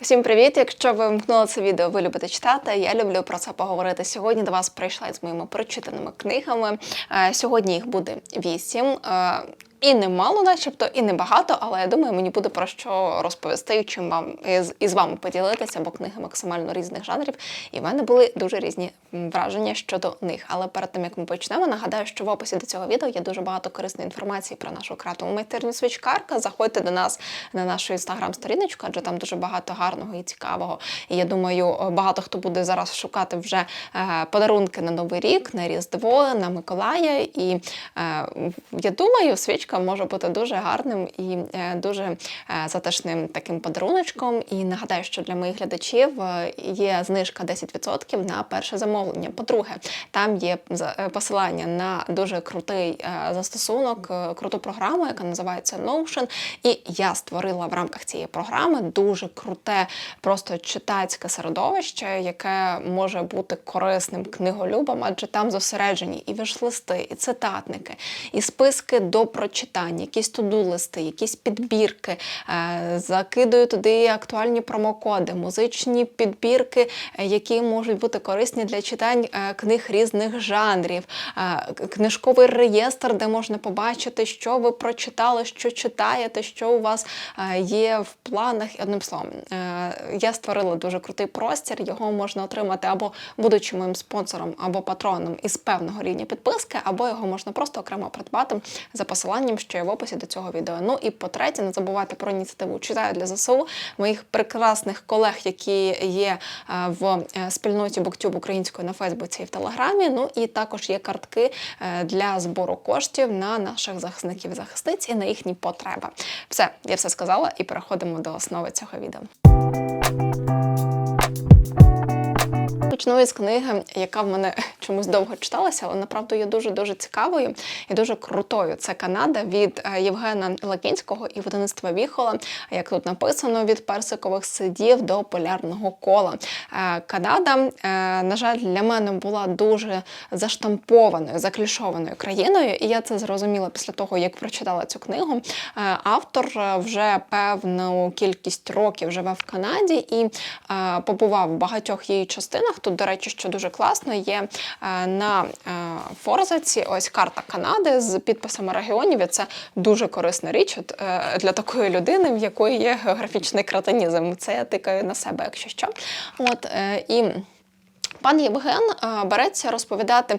Всім привіт! Якщо ви вмкнули це відео, ви любите читати. Я люблю про це поговорити. Сьогодні до вас прийшла з моїми прочитаними книгами. Е, Сьогодні їх буде вісім. І немало, начебто, і небагато, але я думаю, мені буде про що розповісти, чим вам із, із вами поділитися, бо книги максимально різних жанрів. І в мене були дуже різні враження щодо них. Але перед тим як ми почнемо, нагадаю, що в описі до цього відео є дуже багато корисної інформації про нашу крафтову майстерню свічкарка. Заходьте до нас на нашу інстаграм-сторіночку, адже там дуже багато гарного і цікавого. І я думаю, багато хто буде зараз шукати вже е, подарунки на Новий рік, на Різдво, на Миколая. І е, я думаю, свічка може бути дуже гарним і е, дуже е, затишним таким подаруночком. І нагадаю, що для моїх глядачів е, є знижка 10% на перше замовлення. По-друге, там є посилання на дуже крутий застосунок, круту програму, яка називається Notion. І я створила в рамках цієї програми дуже круте, просто читацьке середовище, яке може бути корисним книголюбам, адже там зосереджені і віш-листи, і цитатники, і списки до прочитання, якісь туду-листи, якісь підбірки. Е, Закидую туди актуальні промокоди, музичні підбірки, е, які можуть бути корисні для читань е, книг різних жанрів, книжковий реєстр, де можна побачити, що ви прочитали, що читаєте, що у вас є в планах. Одним словом, я створила дуже крутий простір. Його можна отримати або будучи моїм спонсором, або патроном із певного рівня підписки, або його можна просто окремо придбати за посиланням, що є в описі до цього відео. Ну і по-третє, не забувайте про ініціативу «Читаю для ЗСУ моїх прекрасних колег, які є е, в е, спільноті BookTube української на Фейсбуці і в Телеграмі. Ну і також є картки е, для збору коштів на наших захисників захисниць і на їхні потреби. Все, я все сказала, і переходимо до основи цього відео. Почну із книги, яка в мене чомусь довго читалася, але направду є дуже дуже цікавою і дуже крутою. Це Канада від е, Євгена Лакінського і видавництва Віхола. Як тут написано, від персикових сидів до полярного кола. Е, Канада, е, на жаль, для мене була дуже заштампованою, заклішованою країною, і я це зрозуміла після того, як прочитала цю книгу. Автор вже певну кількість років живе в Канаді і побував в багатьох її частинах. Тут, до речі, що дуже класно, є е, на е, форзаці ось карта Канади з підписами регіонів. І це дуже корисна річ от, е, для такої людини, в якої є географічний кратонізм. Це я тикаю на себе, якщо що. От, і Пан Євген береться розповідати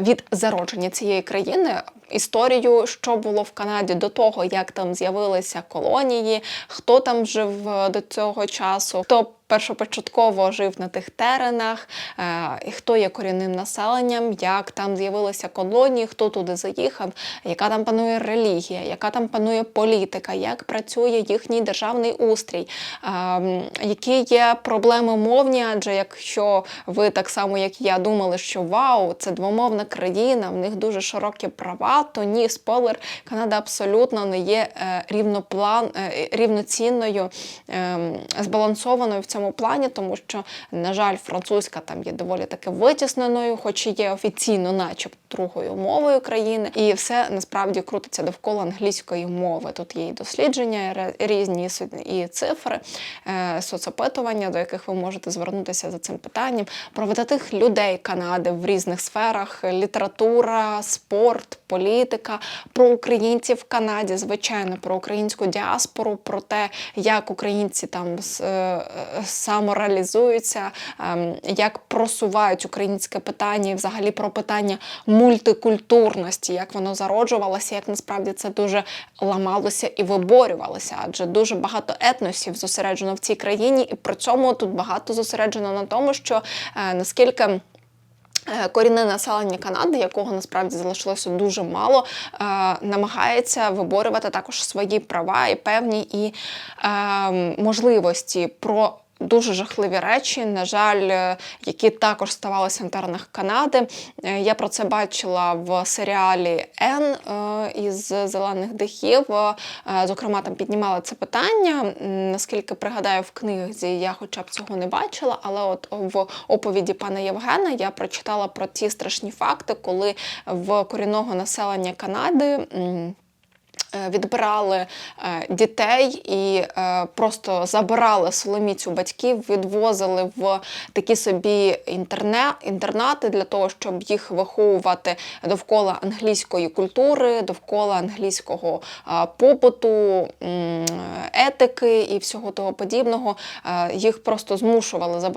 від зародження цієї країни історію, що було в Канаді до того, як там з'явилися колонії, хто там жив до цього часу, хто першопочатково жив на тих теренах, е, і хто є корінним населенням, як там з'явилися колонії, хто туди заїхав, яка там панує релігія, яка там панує політика, як працює їхній державний устрій, е, які є проблеми мовні, адже якщо ви так само, як я, думали, що вау, це двомовна країна, в них дуже широкі права, то ні, спойлер, Канада абсолютно не є е, рівноплан, е, рівноцінною, е, збалансованою в цьому плані, тому що, на жаль, французька там є доволі таки витісненою, хоч і є офіційно, начебто, другою мовою країни, і все насправді крутиться довкола англійської мови. Тут є і дослідження різні і цифри, е, соцопитування, до яких ви можете звернутися за цим питанням, про видатих людей Канади в різних сферах: література, спорт, політика, про українців в Канаді, звичайно, про українську діаспору, про те, як українці там е, самореалізуються, ем, як просувають українське питання, і взагалі про питання мультикультурності, як воно зароджувалося, як насправді це дуже ламалося і виборювалося, адже дуже багато етносів зосереджено в цій країні, і при цьому тут багато зосереджено на тому, що е, наскільки. е, Корінне населення Канади, якого насправді залишилося дуже мало, е, намагається виборювати також свої права і певні і е, можливості про. Дуже жахливі речі, на жаль, е, які також ставалися на теренах Канади. Е, Я про це бачила в серіалі Ен е, із зелених дахів. Е, Зокрема, там піднімали це питання. Наскільки пригадаю, в книзі я хоча б цього не бачила, але от в оповіді пана Євгена я прочитала про ті страшні факти, коли в корінного населення Канади. Е, відбирали е, дітей і е, просто забирали соломіць у батьків, відвозили в такі собі інтернати для того, щоб їх виховувати довкола англійської культури, довкола англійського побуту, етики і всього того подібного. Їх просто змушували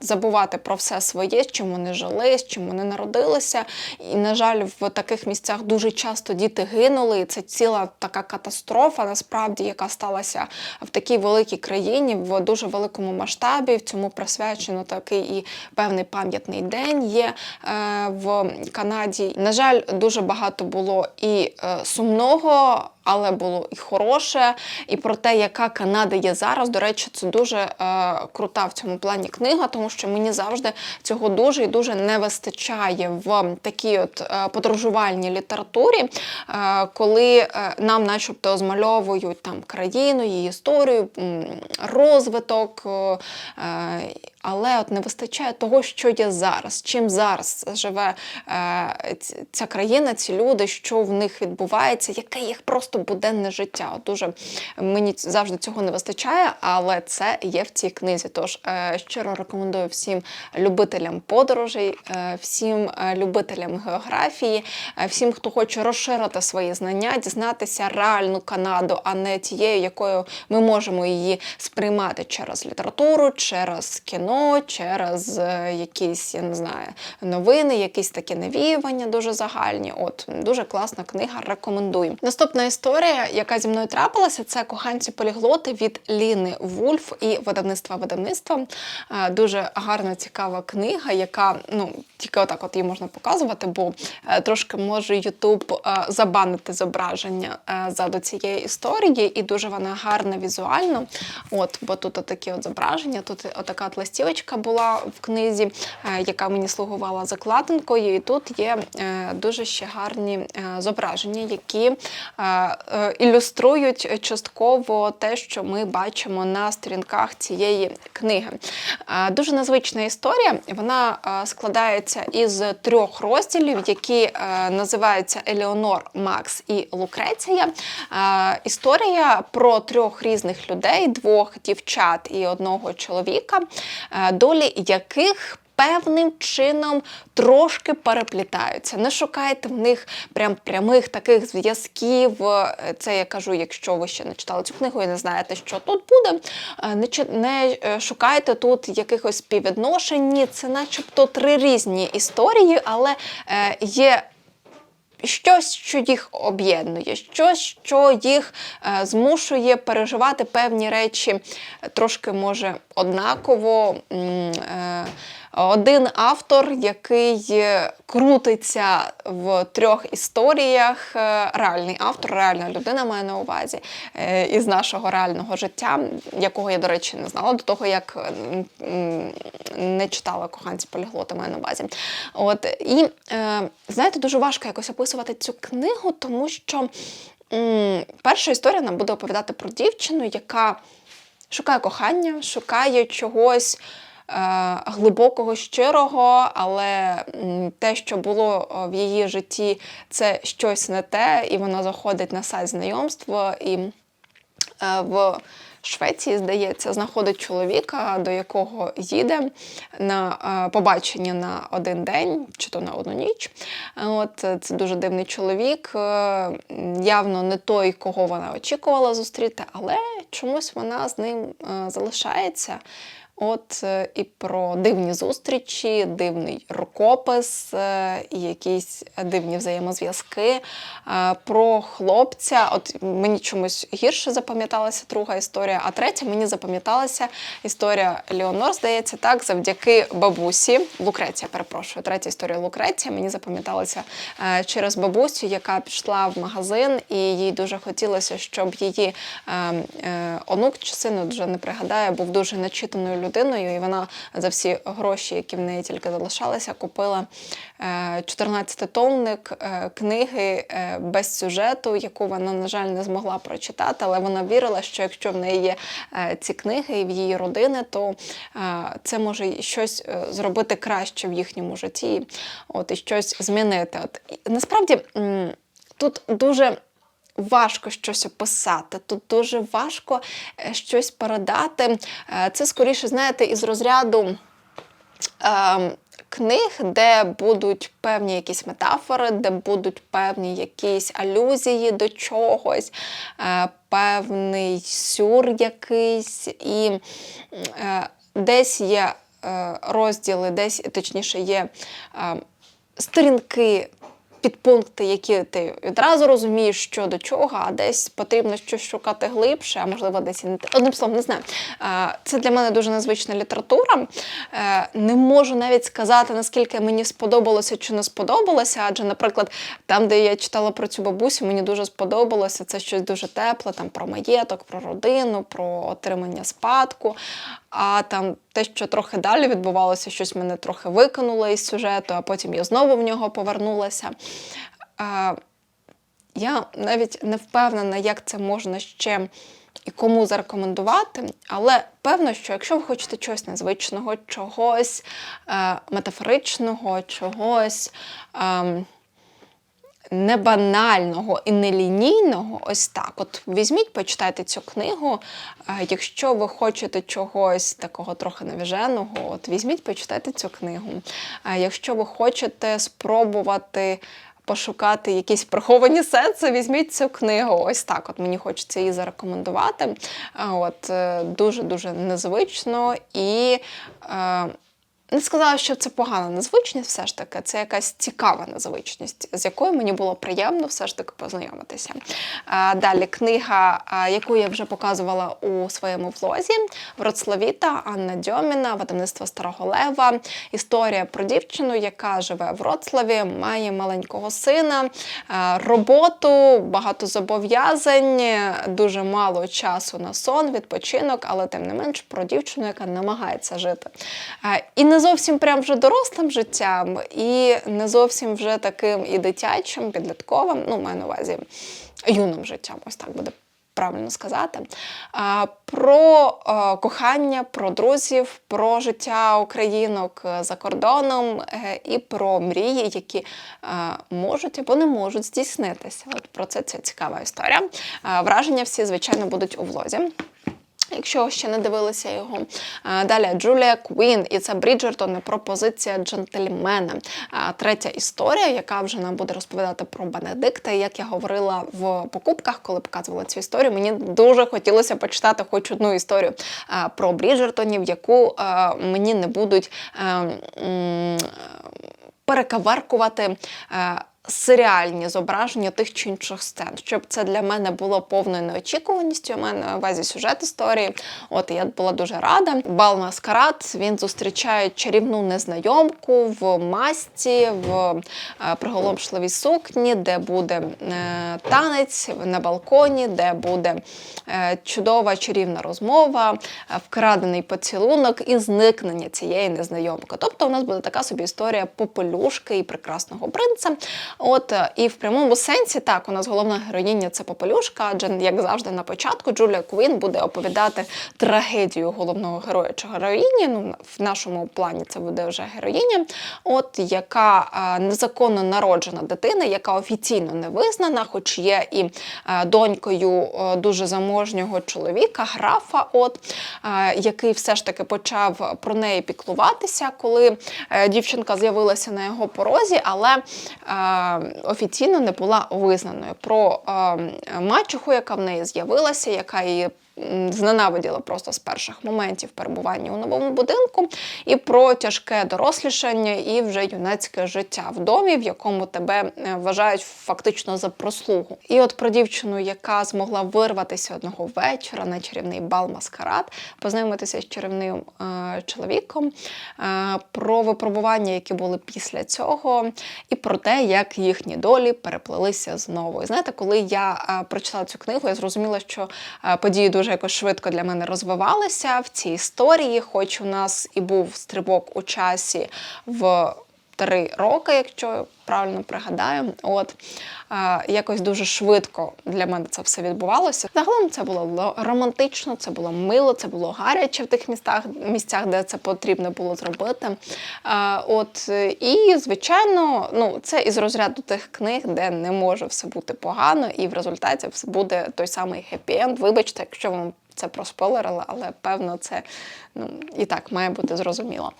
забувати про все своє, з чим вони жили, з чим вони народилися. І, на жаль, в таких місцях дуже часто діти гинули. І це ціла така катастрофа, насправді, яка сталася в такій великій країні в дуже великому масштабі. В цьому присвячено такий і певний пам'ятний день є е, в Канаді. На жаль, дуже багато було і е, сумного. Але було і хороше, і про те, яка Канада є зараз. До речі, це дуже е, крута в цьому плані книга, тому що мені завжди цього дуже і дуже не вистачає в такій от е, подорожувальній літературі, е, коли е, нам, начебто, змальовують там країну, її історію, розвиток. е, але от не вистачає того, що є зараз, чим зараз живе е, ця країна, ці люди, що в них відбувається, яке їх просто буденне життя. От дуже мені завжди цього не вистачає, але це є в цій книзі. Тож е, щиро рекомендую всім любителям подорожей, е, всім е, любителям географії, е, всім, хто хоче розширити свої знання, дізнатися реальну Канаду, а не тією, якою ми можемо її сприймати через літературу, через кіно, через е, якісь, я не знаю, новини, якісь такі навіювання дуже загальні. От дуже класна книга, рекомендую. Наступна історія, яка зі мною трапилася, це коханці поліглоти від Ліни Вульф і видавництва видавництва. Е, Дуже гарна, цікава книга, яка ну тільки отак от її можна показувати, бо е, трошки може Ютуб забанити зображення ззаду цієї історії, і дуже вона гарна візуально. От, бо тут такі от зображення, тут отака от листівочка була в книзі, е, яка мені слугувала закладинкою. І тут є е, дуже ще гарні е, зображення, які ілюструють частково те, що ми бачимо на сторінках цієї книги. Дуже незвична історія. Вона складається із трьох розділів, які називаються Елеонор, Макс і Лукреція. Історія про трьох різних людей, двох дівчат і одного чоловіка, долі яких Певним чином трошки переплітаються. Не шукайте в них прям прямих таких зв'язків. Е, Це я кажу, якщо ви ще не читали цю книгу і не знаєте, що тут буде. Е, Не, не е, шукайте тут якихось співвідношень. Це начебто три різні історії, але е, є щось, що їх об'єднує, щось, що їх е, змушує переживати певні речі е, трошки може однаково. Е, один автор, який е, крутиться в трьох історіях, е, реальний автор, реальна людина має на увазі е, із нашого реального життя, якого я, до речі, не знала до того, як м, не читала коханці поліглоти маю на увазі. От і е, знаєте, дуже важко якось описувати цю книгу, тому що перша історія нам буде оповідати про дівчину, яка шукає кохання, шукає чогось. Е, Глибокого, щирого, але те, що було в її житті, це щось не те, і вона заходить на сайт знайомства і е, в Швеції, здається, знаходить чоловіка, до якого їде на е, побачення на один день чи то на одну ніч. От це дуже дивний чоловік, явно не той, кого вона очікувала зустріти, але чомусь вона з ним залишається. От е, і про дивні зустрічі, дивний рукопис, е, якісь дивні взаємозв'язки. Е, Про хлопця. От мені чомусь гірше запам'яталася друга історія, а третя мені запам'яталася історія Леонор, здається, так, завдяки бабусі. Лукреція, перепрошую, третя історія Лукреція. Мені запам'яталася через бабусю, яка пішла в магазин, і їй дуже хотілося, щоб її е, е, онук чи син, вже не пригадаю, був дуже начитаною людиною, і вона за всі гроші, які в неї тільки залишалися, купила е, 14-томник е, книги е, без сюжету, яку вона, на жаль, не змогла прочитати, але вона вірила, що якщо в неї є е, ці книги і в її родини, то е, це може щось е, зробити краще в їхньому житті, от і щось змінити. От насправді тут дуже важко щось описати, тут дуже важко е, щось передати. Е, Це скоріше, знаєте, із розряду. Ем, Книг, де будуть певні якісь метафори, де будуть певні якісь алюзії до чогось, е, певний сюр якийсь, і десь є розділи, десь точніше є е, сторінки. Підпункти, які ти відразу розумієш, що до чого, а десь потрібно щось шукати глибше, а можливо, десь і не. Одним словом, не знаю. Це для мене дуже незвична література. Е, Не можу навіть сказати, наскільки мені сподобалося чи не сподобалося. Адже, наприклад, там, де я читала про цю бабусю, мені дуже сподобалося. Це щось дуже тепле, там про маєток, про родину, про отримання спадку. А там те, що трохи далі відбувалося, щось мене трохи викинуло із сюжету, а потім я знову в нього повернулася. Е, Я навіть не впевнена, як це можна ще і кому зарекомендувати, але певно, що якщо ви хочете чогось незвичного, чогось е, метафоричного, чогось. Е, не банального і не лінійного, ось так. От візьміть, почитайте цю книгу. Е, Якщо ви хочете чогось такого трохи навіженого, от візьміть, почитайте цю книгу. Е, Якщо ви хочете спробувати. Пошукати якісь приховані сенси, візьміть цю книгу. Ось так. От мені хочеться її зарекомендувати. Е, От дуже-дуже незвично і е, не сказала, що це погана незвичність, все ж таки, це якась цікава незвичність, з якою мені було приємно все ж таки познайомитися. Далі книга, яку я вже показувала у своєму влозі Вроцлавіта Анна Дьоміна, видавництво Старого Лева. Історія про дівчину, яка живе в Вроцлаві, має маленького сина, роботу, багато зобов'язань, дуже мало часу на сон, відпочинок, але тим не менш про дівчину, яка намагається жити. І не зовсім прям вже дорослим життям, і не зовсім вже таким і дитячим, підлітковим, ну, маю на увазі юним життям, ось так буде правильно сказати. Про кохання, про друзів, про життя українок е, за кордоном е, і про мрії, які е, можуть або не можуть здійснитися. От про це ця цікава історія. Враження всі, звичайно, будуть у влозі. Якщо ще не дивилися його. Далі Джулія Квін, і це Бріджертон, пропозиція джентльмена. Третя історія, яка вже нам буде розповідати про Бенедикта. Як я говорила в покупках, коли показувала цю історію, мені дуже хотілося почитати хоч одну історію про Бріджертонів, яку мені не будуть а, перекаверкувати. Серіальні зображення тих чи інших сцен, щоб це для мене було повною неочікуваністю. У мене на увазі сюжет історії. От я була дуже рада. Бал маскарад він зустрічає чарівну незнайомку в масці, в е, приголомшливій сукні, де буде е, танець на балконі, де буде е, чудова чарівна розмова, вкрадений поцілунок і зникнення цієї незнайомки. Тобто, у нас буде така собі історія попелюшки і прекрасного принца. От е, і в прямому сенсі так, у нас головна героїня це попелюшка, адже як завжди на початку Джулія Куін буде оповідати трагедію головного героя чи героїні. Ну в нашому плані це буде вже героїня, от яка е, незаконно народжена дитина, яка офіційно не визнана, хоч є і е, донькою дуже заможнього чоловіка, графа, от який все ж таки почав про неї піклуватися, коли дівчинка з'явилася на його порозі, але офіційно не була визнаною. Про е, мачуху, яка в неї з'явилася, яка її зненавиділа просто з перших моментів перебування у новому будинку, і про тяжке дорослішання і вже юнацьке життя в домі, в якому тебе е, вважають фактично за прослугу. І от про дівчину, яка змогла вирватися одного вечора на чарівний бал маскарад, познайомитися з чарівним е, чоловіком, е, про випробування, які були після цього, і про те, як їхні долі переплелися знову. І знаєте, коли я е, прочитала цю книгу, я зрозуміла, що е, події дуже якось швидко для мене розвивалися в цій історії, хоч у нас і був стрибок у часі в три роки, якщо правильно пригадаю. От е, якось дуже швидко для мене це все відбувалося. Загалом це було романтично, це було мило, це було гаряче в тих містах, місцях, де це потрібно було зробити. Е, от і звичайно, ну це із розряду тих книг, де не може все бути погано, і в результаті все буде той самий хеппі-енд. Вибачте, якщо вам це проспойлерила, але певно це ну, і так має бути зрозуміло.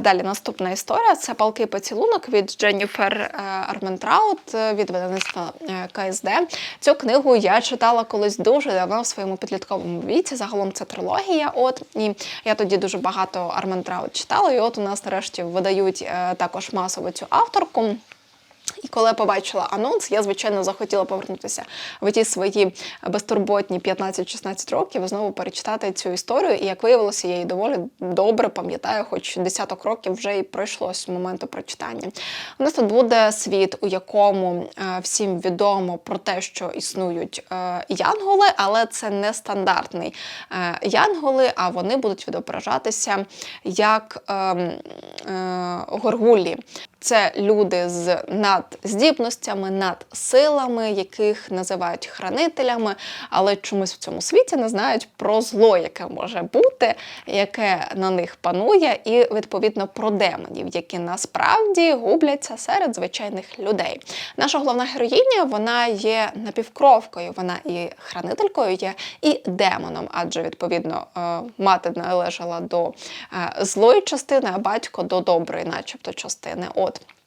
Далі наступна історія це палкий поцілунок від Дженніфер е, Арментраут е, від видавництва е, КСД. Цю книгу я читала колись дуже давно в своєму підлітковому віці. Загалом це трилогія. От і я тоді дуже багато Арментраут читала. І от у нас нарешті видають також масово цю авторку. І коли я побачила анонс, я звичайно захотіла повернутися в ті свої безтурботні 15-16 років, знову перечитати цю історію. І як виявилося, я її доволі добре пам'ятаю, хоч десяток років вже і пройшло з моменту прочитання. У нас тут буде світ, у якому е, всім відомо про те, що існують е, янголи, але це не стандартний е, янголи, а вони будуть відображатися як ем, горгулі. Це люди з надздібностями, надсилами, яких називають хранителями, але чомусь в цьому світі не знають про зло, яке може бути, яке на них панує, і відповідно про демонів, які насправді губляться серед звичайних людей. Наша головна героїня вона є напівкровкою, вона і хранителькою є, і демоном, адже відповідно е, мати належала до е, злої частини, а батько до доброї, начебто, частини. От.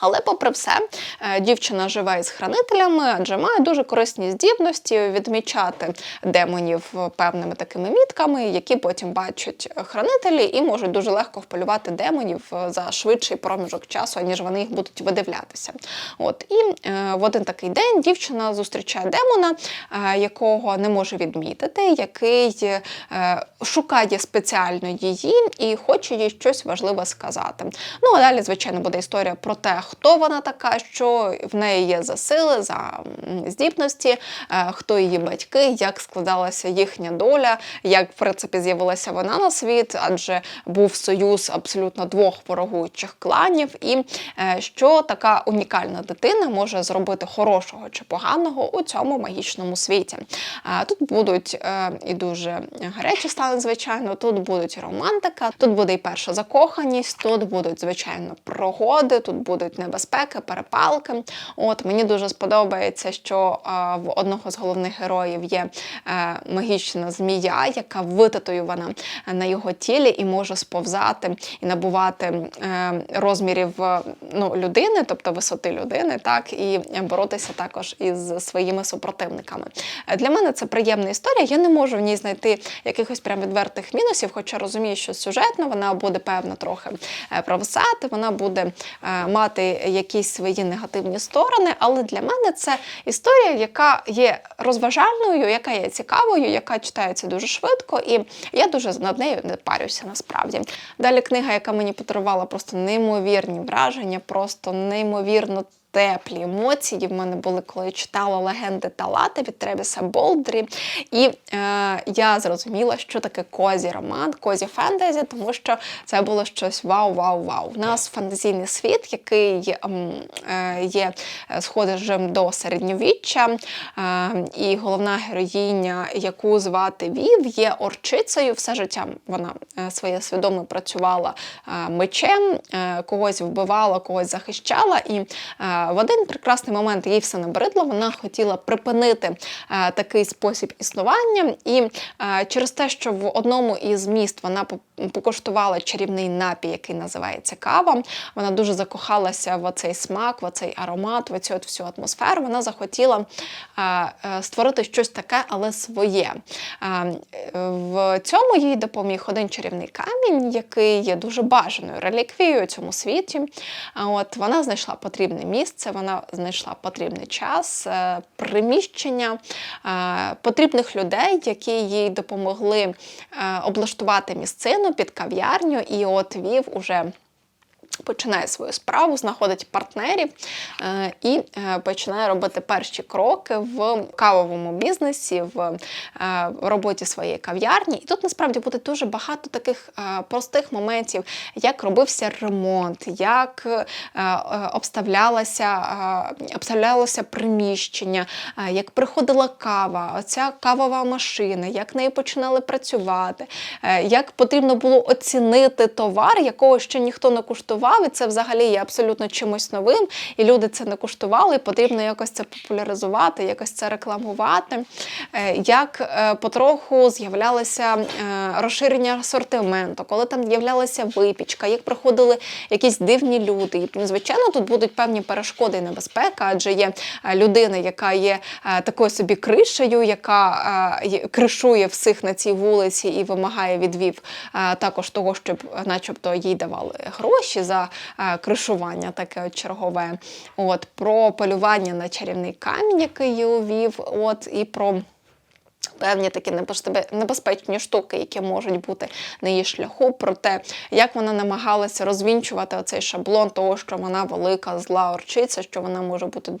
Але, попри все, е, дівчина живе із хранителями, адже має дуже корисні здібності відмічати демонів певними такими мітками, які потім бачать хранителі і можуть дуже легко вполювати демонів е, за швидший проміжок часу, ніж вони їх будуть видивлятися. От і е, в один такий день дівчина зустрічає демона, якого не може відмітити, який шукає спеціально її і хоче їй щось важливе сказати. Ну а далі, звичайно, буде історія про те, хто вона така, що в неї є за сили, за здібності, е, хто її батьки, як складалася їхня доля, як в принципі з'явилася вона на світ, адже був союз абсолютно двох ворогуючих кланів, і е, що така унікальна дитина може зробити хорошого чи поганого у цьому магічному світі. Е, Тут будуть і дуже гарячі стани, звичайно, тут будуть романтика, тут буде і перша закоханість, тут будуть, звичайно, пригоди, тут будуть небезпеки, перепалки. От мені дуже сподобається, що е, в одного з головних героїв є е, магічна змія, яка витатуювана на його тілі і може сповзати і набувати е, розмірів ну, людини, тобто висоти людини, так і боротися також із своїми супротивниками. Для мене це приємна історія. Я не можу в ній знайти якихось прям відвертих мінусів, хоча розумію, що сюжетно вона буде певно трохи провисати, вона буде е, мати якісь свої негативні сторони. Але для мене це історія, яка є розважальною, яка є цікавою, яка читається дуже швидко, і я дуже над нею не парюся насправді. Далі книга, яка мені подарувала просто неймовірні враження, просто неймовірно. Теплі емоції в мене були, коли я читала легенди Талати від Тревіса Болдрі. І е, я зрозуміла, що таке козі роман, козі фентезі, тому що це було щось вау-вау-вау. У нас фантазійний світ, який ем, е, є схожим до середньовіччя, е, і головна героїня, яку звати Вів, є орчицею. Все життя вона е, своє свідомо працювала е, мечем, е, когось вбивала, когось захищала. І е, в один прекрасний момент їй все набридло. Вона хотіла припинити е, такий спосіб існування. І е, через те, що в одному із міст вона покуштувала чарівний напій, який називається кава. Вона дуже закохалася в цей смак, в цей аромат, в цю от всю атмосферу. Вона захотіла е, е, створити щось таке, але своє. Е, В цьому їй допоміг один чарівний камінь, який є дуже бажаною реліквією у цьому світі. От вона знайшла потрібне місце, вона знайшла потрібний час, приміщення, потрібних людей, які їй допомогли облаштувати місцину під кав'ярню, і от вів уже починає свою справу, знаходить партнерів е, і е, починає робити перші кроки в кавовому бізнесі, в е, роботі своєї кав'ярні. І тут насправді буде дуже багато таких простих моментів, як робився ремонт, як е, обставлялося приміщення, як приходила кава, оця кавова машина, як нею починали працювати, як потрібно було оцінити товар, якого ще ніхто не куштував, і це взагалі є абсолютно чимось новим, і люди це не куштували, потрібно якось це популяризувати, якось це рекламувати. Е, Як е, потроху з'являлося е, розширення асортименту, коли там з'являлася випічка, як приходили якісь дивні люди. І, звичайно, тут будуть певні перешкоди і небезпека, адже є людина, яка є такою собі кришею, яка кришує всіх на цій вулиці і вимагає відвів також того, щоб, начебто, їй давали гроші за е, кришування, таке от чергове. От про полювання на чарівний камінь, який її увів, от і про. Певні такі небезпечні штуки, які можуть бути на її шляху, про те, як вона намагалася розвінчувати оцей шаблон того, що вона велика зла орчиця, що вона може бути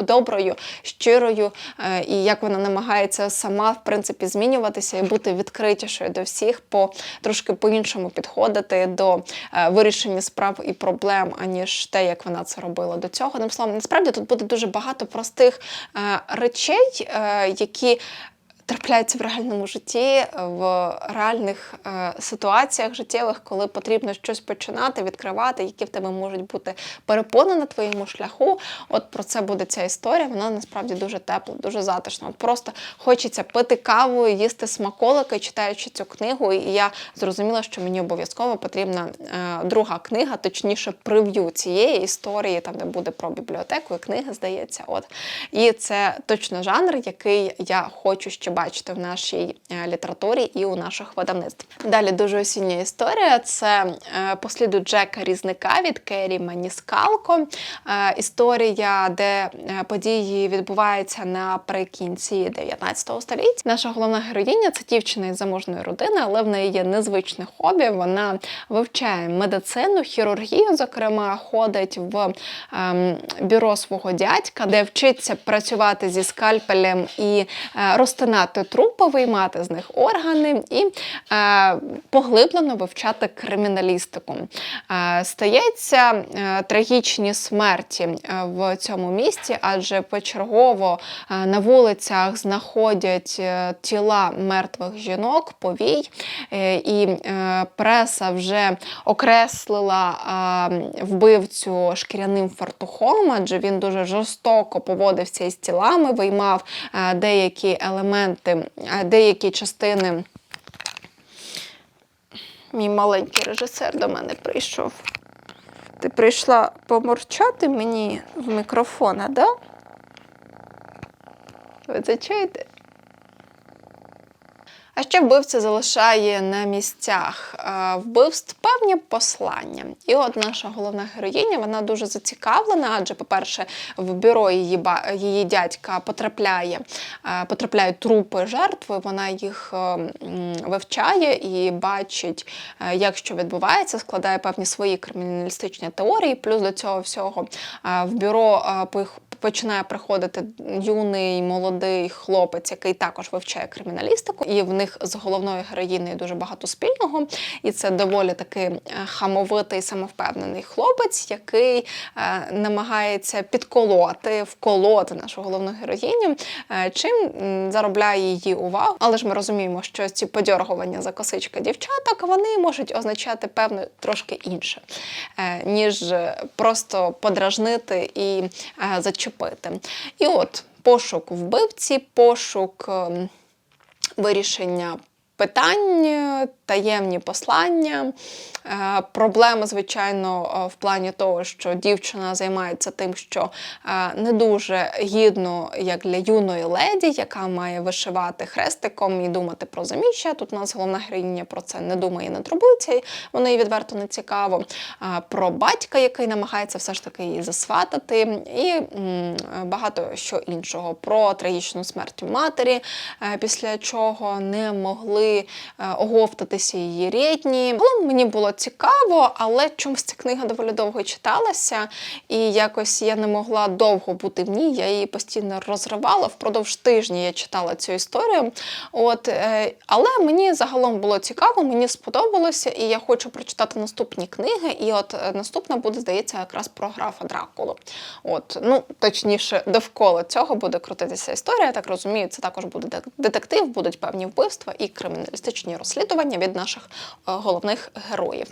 доброю, щирою, е, і як вона намагається сама в принципі змінюватися і бути відкритішою до всіх, по трошки по-іншому підходити до е, вирішення справ і проблем, аніж те, як вона це робила до цього. Одним словом, насправді тут буде дуже багато простих е, речей, які трапляються в реальному житті, в реальних е, ситуаціях життєвих, коли потрібно щось починати, відкривати, які в тебе можуть бути перепони на твоєму шляху. От про це буде ця історія. Вона насправді дуже тепла, дуже затишна. От просто хочеться пити каву, їсти смаколики, читаючи цю книгу. І я зрозуміла, що мені обов'язково потрібна е, друга книга, точніше, прев'ю цієї історії, там де буде про бібліотеку і книги, здається. От і це точно жанр, який я хочу ще бачити в нашій е, літературі і у наших видавництвах. Далі дуже осіння історія. Це е, посліду Джека Різника від Керрі Маніскалко. Е, Історія, де події відбуваються наприкінці 19 століття. Наша головна героїня це дівчина із заможної родини, але в неї є незвичне хобі. Вона вивчає медицину, хірургію, зокрема, ходить в ем, бюро свого дядька, де вчиться працювати зі скальпелем і е, розтинати трупи, виймати з них органи і е, поглиблено вивчати криміналістику. Е, стається е, трагічні смерті е, в цьому місті, адже почергово е, на вулицях знаходять е, тіла мертвих жінок, повій, е, і е, преса вже окреслила е, вбивцю шкіряним фартухом, адже він дуже жорстоко поводився із тілами, виймав е, деякі елементи, е, деякі частини. Мій маленький режисер до мене прийшов. Ти прийшла поморчати мені в мікрофон, а да? Ви це чуєте? А ще вбивця залишає на місцях е, вбивств певні послання. І от наша головна героїня вона дуже зацікавлена, адже, по-перше, в бюро її, її дядька потрапляє, е, потрапляють трупи жертви, вона їх е, вивчає і бачить, як що відбувається, складає певні свої криміналістичні теорії. Плюс до цього всього в бюро починає приходити юний молодий хлопець, який також вивчає криміналістику, і в них з головною героїною дуже багато спільного. І це доволі таки е, хамовитий, самовпевнений хлопець, який е, намагається підколоти, вколоти нашу головну героїню, е, чим заробляє її увагу. Але ж ми розуміємо, що ці подьоргування за косички дівчаток вони можуть означати певне трошки інше, ніж просто подражнити і е, зачепити. І от пошук вбивці, пошук ем, вирішення питань, таємні послання. Е, Проблеми, звичайно, е, в плані того, що дівчина займається тим, що е, не дуже гідно, як для юної леді, яка має вишивати хрестиком і думати про заміща. Тут у нас головна героїня про це не думає, не турбується, і воно їй відверто не цікаво. Про батька, який намагається все ж таки її засватати, і багато що іншого. Про трагічну смерть матері, після чого не могли оговтатися змінилися її рідні. Загалом мені було цікаво, але чомусь ця книга доволі довго читалася, і якось я не могла довго бути в ній. Я її постійно розривала. Впродовж тижня я читала цю історію. От, е, але мені загалом було цікаво, мені сподобалося, і я хочу прочитати наступні книги. І от е, наступна буде, здається, якраз про графа Дракулу. От, ну, точніше, довкола цього буде крутитися історія. Я так розумію, це також буде детектив, будуть певні вбивства і криміналістичні розслідування від наших е, головних героїв.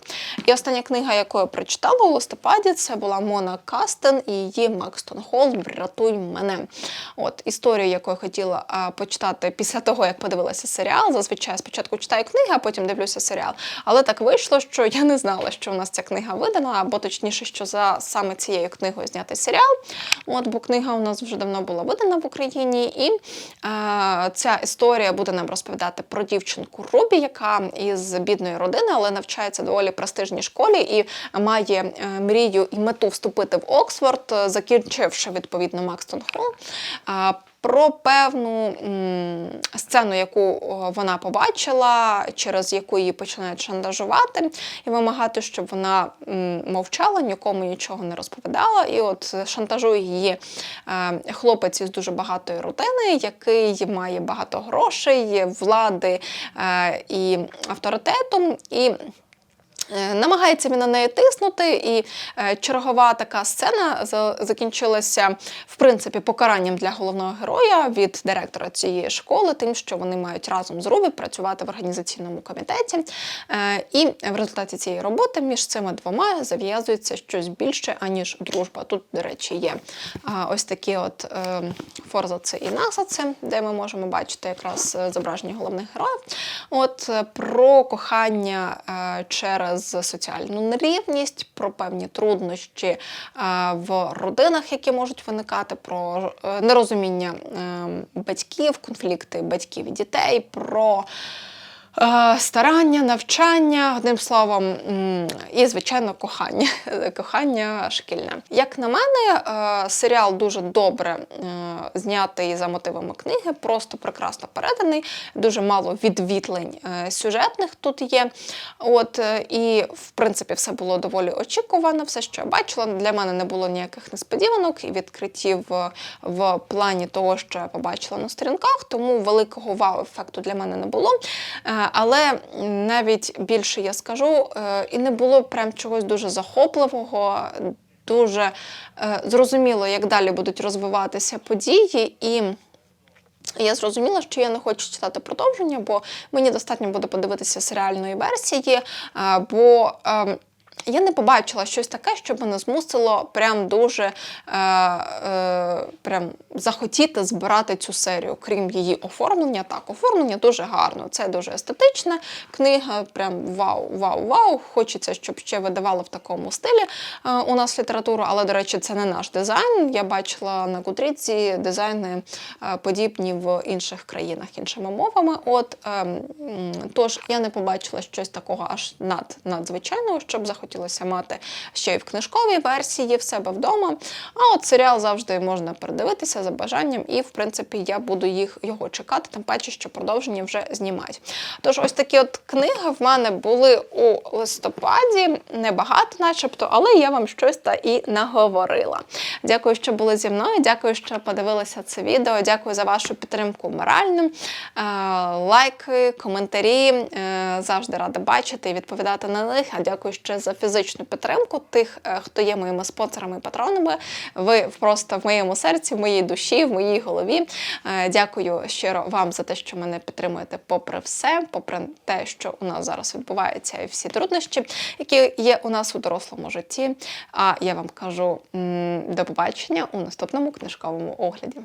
І остання книга, яку я прочитала у листопаді, це була Мона Кастен і її Макстон Холл Врятуй мене. От історію, яку я хотіла почитати після того, як подивилася серіал. Зазвичай спочатку читаю книги, а потім дивлюся серіал. Але так вийшло, що я не знала, що у нас ця книга видана, або точніше, що за саме цією книгою знятий серіал. От, бо книга у нас вже давно була видана в Україні, і е, ця історія буде нам розповідати про дівчинку Рубі, яка із бідної родини, але навчається в доволі престижній школі і має е, мрію і мету вступити в Оксфорд, е, закінчивши відповідно Макстон Холл. Е, про певну сцену, яку вона побачила, через яку її починають шантажувати і вимагати, щоб вона мовчала, нікому нічого не розповідала. І от шантажує її е, хлопець із дуже багатої родини, який має багато грошей, влади е, і авторитету. І Е, Намагається він на неї тиснути, і е, чергова така сцена закінчилася в принципі покаранням для головного героя від директора цієї школи, тим, що вони мають разом з Рубі працювати в організаційному комітеті. Е, І в результаті цієї роботи між цими двома зав'язується щось більше, аніж дружба. Тут, до речі, є е, ось такі от е, форзаци і насаци, де ми можемо бачити якраз е, зображення головних героїв. От е, про кохання е, через соціальну нерівність, про певні труднощі е, в родинах, які можуть виникати, про е, нерозуміння е, батьків, конфлікти батьків і дітей, про старання, навчання, одним словом, і, звичайно, кохання. Кохання шкільне. Як на мене, е, серіал дуже добре е, знятий за мотивами книги, просто прекрасно переданий, дуже мало відвітлень е, сюжетних тут є. От, е, і, в принципі, все було доволі очікувано, все, що я бачила. Для мене не було ніяких несподіванок і відкриттів в плані того, що я побачила на сторінках, тому великого вау-ефекту для мене не було. Е, Але навіть більше я скажу, е, і не було прям чогось дуже захопливого. Дуже е, зрозуміло, як далі будуть розвиватися події, і я зрозуміла, що я не хочу читати продовження, бо мені достатньо буде подивитися серіальної версії, бо ем, я не побачила щось таке, що мене змусило прям дуже е, е, прям захотіти збирати цю серію, крім її оформлення. Так, оформлення дуже гарно. Це дуже естетична книга. Прям вау, вау, вау. Хочеться, щоб ще видавали в такому стилі е, у нас літературу, але, до речі, це не наш дизайн. Я бачила на Гудріці дизайни е, подібні в інших країнах іншими мовами. От м, тож я не побачила щось такого аж над надзвичайного, щоб захотілося мати ще й в книжковій версії в себе вдома. А от серіал завжди можна передивитися за бажанням, і в принципі я буду їх його чекати, тим паче, що продовження вже знімають. Тож, ось такі от книги в мене були у листопаді, небагато, начебто, але я вам щось та і наговорила. Дякую, що були зі мною. Дякую, що подивилися це відео. Дякую за вашу підтримку моральну. Е, Лайки, коментарі. Е, Завжди рада бачити і відповідати на них. А дякую ще за фізичну підтримку тих, е, хто є моїми спонсорами і патронами. Ви просто в моєму серці, в моїй душі, в моїй голові. Е, Дякую щиро вам за те, що мене підтримуєте попри все, попри те, що у нас зараз відбувається, і всі труднощі, які є у нас у дорослому житті. А я вам кажу до побачення у наступному книжковому огляді.